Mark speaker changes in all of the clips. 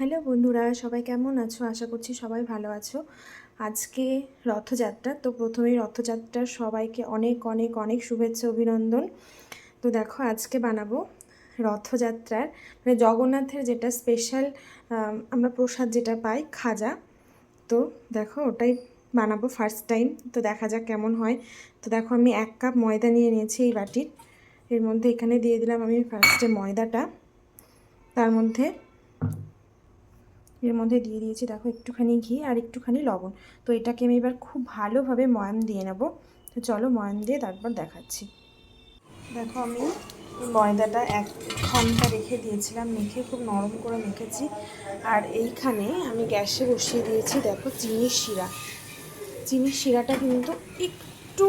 Speaker 1: Hello বন্ধুরা, সবাই কেমন আছো? আশা করছি সবাই ভালো আছো। আজকে রথযাত্রা, তো প্রথমেই রথযাত্রার সবাইকে অনেক অনেক অনেক শুভেচ্ছা, অভিনন্দন। তো দেখো, আজকে বানাবো রথযাত্রার মানে জগন্নাথের যেটা স্পেশাল আমরা প্রসাদ যেটা পাই, খাজা। তো দেখো, ওটাই বানাবো ফার্স্ট টাইম তো দেখা যাক কেমন হয়। তো দেখো, আমি এক কাপ ময়দা নিয়ে নিয়েছি এই বাটির। এর মধ্যে এখানে দিয়ে দিলাম আমি ফার্স্টে ময়দাটা। তার মধ্যে এর মধ্যে দিয়ে দিয়েছি, দেখো একটুখানি ঘি আর একটুখানি লবণ। তো এটাকে আমি এবার খুব ভালোভাবে ময়াম দিয়ে নেব। তো চলো ময়াম দিয়ে তারপর দেখাচ্ছি। দেখো আমি ময়দাটা এক ঘণ্টা রেখে দিয়েছিলাম, মেখে খুব নরম করে মেখেছি। আর এইখানে আমি গ্যাসে বসিয়ে দিয়েছি, দেখো চিনির শিরা। চিনির শিরাটা কিন্তু একটু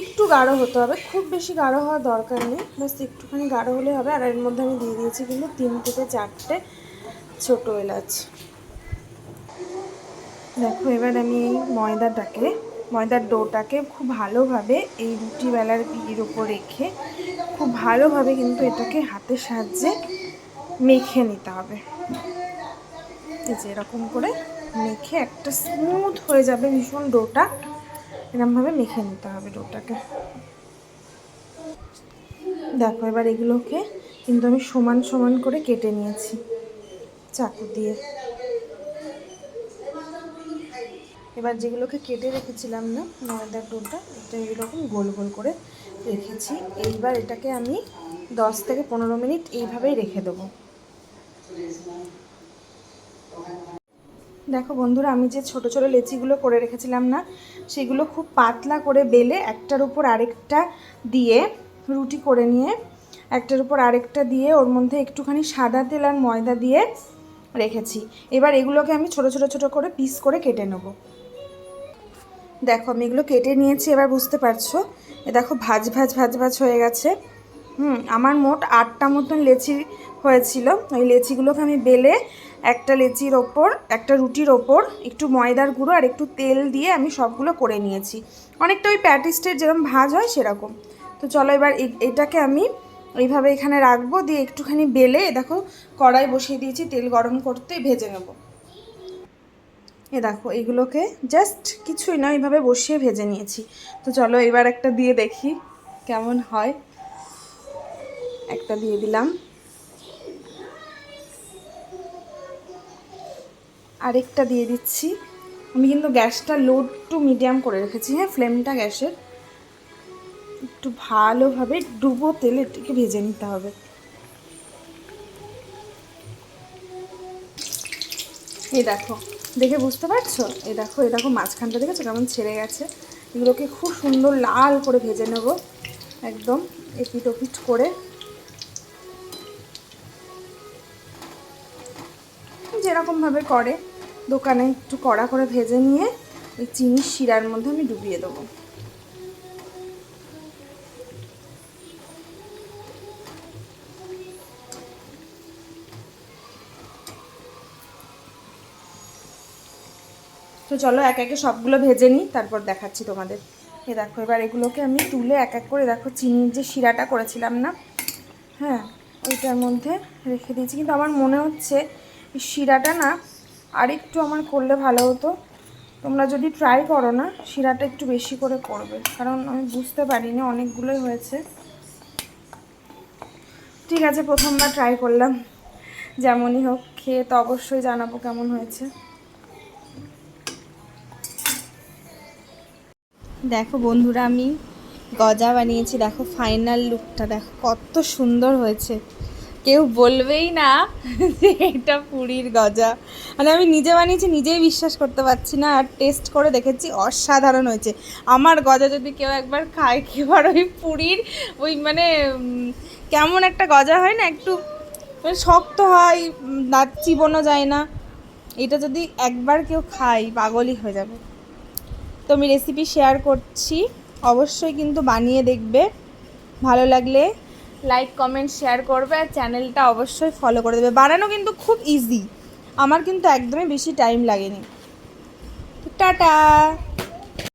Speaker 1: একটু গাঢ় হতে হবে। খুব বেশি গাঢ় হওয়ার দরকার নেই বাস একটুখানি গাঢ় হলে হবে। আর এর মধ্যে আমি দিয়ে দিয়েছি কিন্তু তিন থেকে চারটে ছোটো এলাচ। দেখো, এবার আমি এই ময়দাটাকে, ময়দার ডোটাকে খুব ভালোভাবে এই রুটি বেলার পিড়ির ওপর রেখে খুব ভালোভাবে কিন্তু এটাকে হাতের সাহায্যে মেখে নিতে হবে। এই যে এরকম করে মেখে একটা স্মুথ হয়ে যাবে ভীষণ ডোটা এরকমভাবে মেখে নিতে হবে ডোটাকে। দেখো, এবার এগুলোকে কিন্তু আমি সমান সমান করে কেটে নিয়েছি। চাকু দিয়ে। এবার যেগুলোকে কেটে রেখেছিলাম না, ময়দার ডোটা, এটা এইরকম গোল গোল করে রেখেছি। এইবার এটাকে আমি দশ থেকে পনেরো মিনিট এইভাবেই রেখে দেবো। দেখো বন্ধুরা, আমি যে ছোট ছোট লেচিগুলো করে রেখেছিলাম না, সেগুলো খুব পাতলা করে বেলে একটার উপর আরেকটা দিয়ে রুটি করে নিয়ে, একটার উপর আরেকটা দিয়ে, ওর মধ্যে একটুখানি সাদা তেল আর ময়দা দিয়ে রেখেছি। এবার এগুলোকে আমি ছোট ছোট ছোট করে পিস করে কেটে নেব। দেখো, আমি এগুলো কেটে নিয়েছি, এবার বুঝতে পারছ? এ দেখো, ভাজ ভাজ ভাজ ভাজ হয়ে গেছে। হুম, আমার মোট আটটা মতন লেচি হয়েছিল। ওই লেচিগুলোকে আমি বেলে একটা লেচির ওপর, একটা রুটির ওপর, একটু ময়দার গুঁড়ো আর একটু তেল দিয়ে আমি সবগুলো করে নিয়েছি। অনেকটা ওই প্যাটিস্টের যেরকম ভাজ হয় সেরকম। তো চলো এবার এটাকে আমি এইভাবে এখানে রাখব, দিয়ে একটুখানি বেলে, দেখো, কড়াই বসিয়ে দিয়েছি, তেল গরম করতে ভেজে নেব। এ দেখো, এগুলোকে জাস্ট কিছুই না, এইভাবে বসিয়ে ভেজে নিয়েছি। তো চলো, এবার একটা দিয়ে দেখি কেমন হয়। একটা দিয়ে দিলাম। আরেকটা দিয়ে দিচ্ছি। আমি কিন্তু গ্যাসটা লো টু মিডিয়াম করে রেখেছি হ্যাঁ ফ্লেমটা গ্যাসের। একটু ভালোভাবে ডুবো তেলে এটিকে ভেজে নিতে হবে। এই দেখো, দেখে বুঝতে পারছ? এই দেখো এই দেখো মাঝখানটা দেখেছ কেমন ছেড়ে গেছে? এগুলোকে খুব সুন্দর লাল করে ভেজে নেব, একদম এপিট ওপিট করে। যেরকমভাবে করে, দোকানে একটু কড়া করে ভেজে নিয়ে ওই চিনির শিরার মধ্যে আমি ডুবিয়ে দেবো। চলো এক একে সবগুলো ভেজে নিই, তারপর দেখাচ্ছি তোমাদের। এ দেখো, এবার এগুলোকে আমি তুলে এক এক করে দেখো, চিনির যে শিরাটা করেছিলাম না? হ্যাঁ ওইটার মধ্যে রেখে দিয়েছি। কিন্তু আমার মনে হচ্ছে শিরাটা না আরেকটু আমার করলে ভালো হতো। তোমরা যদি ট্রাই করো না, শিরাটা একটু বেশি করে করবে। কারণ আমি বুঝতে পারিনি, অনেকগুলোই হয়েছে। ঠিক আছে, প্রথমবার ট্রাই করলাম। যেমনই হোক, খেয়ে তো অবশ্যই জানাব কেমন হয়েছে। দেখো বন্ধুরা, আমি গজা বানিয়েছি। দেখো ফাইনাল লুকটা দেখো কত সুন্দর হয়েছে। কেউ বলবেই না যে এটা পুরীর গজা। মানে আমি নিজে বানিয়েছি, নিজেই বিশ্বাস করতে পারছি না। আর টেস্ট করে দেখেছি, অসাধারণ হয়েছে। আমার গজা যদি কেউ একবার খায় কেবার ওই পুরীর ওই মানে কেমন একটা গজা হয় না, একটু মানে শক্ত হয় দাঁত চিবোনো যায় না। এটা যদি একবার কেউ খায়, পাগলই হয়ে যাবে। তো আমি রেসিপি শেয়ার করছি। অবশ্যই কিন্তু বানিয়ে দেখবে। ভালো লাগলে লাইক কমেন্ট শেয়ার করবে আর চ্যানেলটা অবশ্যই ফলো করে দেবে। বানানো কিন্তু খুব ইজি আমার কিন্তু একদমই বেশি টাইম লাগেনি। টাটা!